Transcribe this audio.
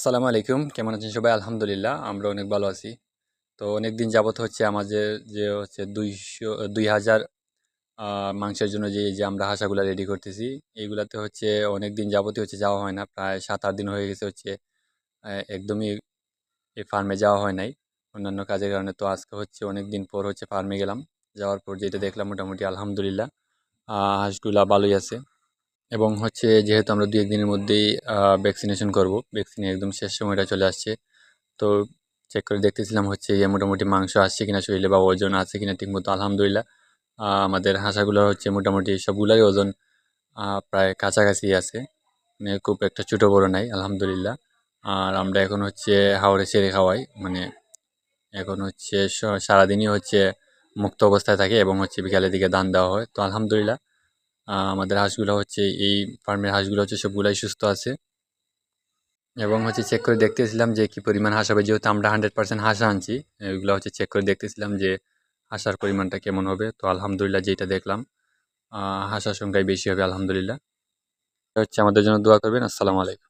আসসালামু আলাইকুম। কেমন আছেন সবাই? আলহামদুলিল্লাহ আমরা অনেক ভালো আছি। তো অনেক দিন যাবত হচ্ছে আমাদের যে হচ্ছে দুইশো, দুই হাজার মাংসের জন্য যে যে আমরা হাঁসাগুলা রেডি করতেছি এইগুলাতে হচ্ছে অনেক দিন যাবতই হচ্ছে যাওয়া হয় না। প্রায় সাত আট দিন হয়ে গেছে হচ্ছে একদমই এই ফার্মে যাওয়া হয় নাই। অন্যান্য কাজের কারণে তো আজকে হচ্ছে অনেক দিন পর হচ্ছে ফার্মে গেলাম। যাওয়ার পর যেটা দেখলাম মোটামুটি আলহামদুলিল্লাহ হাঁসগুলা ভালোই আছে। এবং হচ্ছে যেহেতু আমরা দু একদিনের মধ্যেই ভ্যাকসিনেশন করব ভ্যাকসিনে একদম শেষ সময়টা চলে আসছে। তো চেক করে দেখতেছিলাম হচ্ছে ইয়ে মোটামুটি মাংস আসছে কিনা, শরীরে বা ওজন আছে কিনা ঠিকমতো, আলহামদুলিল্লাহ। আমাদের হাঁসাগুলোর হচ্ছে মোটামুটি সবগুলোই ওজন প্রায় কাছাকাছি আছে। মানে খুব একটা ছোটো বড়ো নাই, আলহামদুলিল্লাহ। আর আমরা এখন হচ্ছে হাওড়ে ছেড়ে খাওয়াই মানে এখন হচ্ছে সারাদিনই হচ্ছে মুক্ত অবস্থায় থাকে এবং হচ্ছে বিকালের দিকে দান দেওয়া হয়। তো আলহামদুলিল্লাহ আমাদের হাঁসগুলো হচ্ছে, এই ফার্মের হাঁসগুলো হচ্ছে সবগুলাই সুস্থ আছে। এবং হচ্ছে চেক করে দেখতেছিলাম যে কি পরিমাণ হাঁস হবে, যেহেতু আমরা হান্ড্রেড পার্সেন্ট হাঁস আনছি ওইগুলো হচ্ছে চেক করে দেখতেছিলাম যে হাঁসার পরিমাণটা কেমন হবে। তো আলহামদুলিল্লাহ যেটা দেখলাম হাসার সংখ্যাই বেশি হবে, আলহামদুলিল্লাহ। হচ্ছে আমাদের জন্য দোয়া করবেন, আসসালামু আলাইকুম।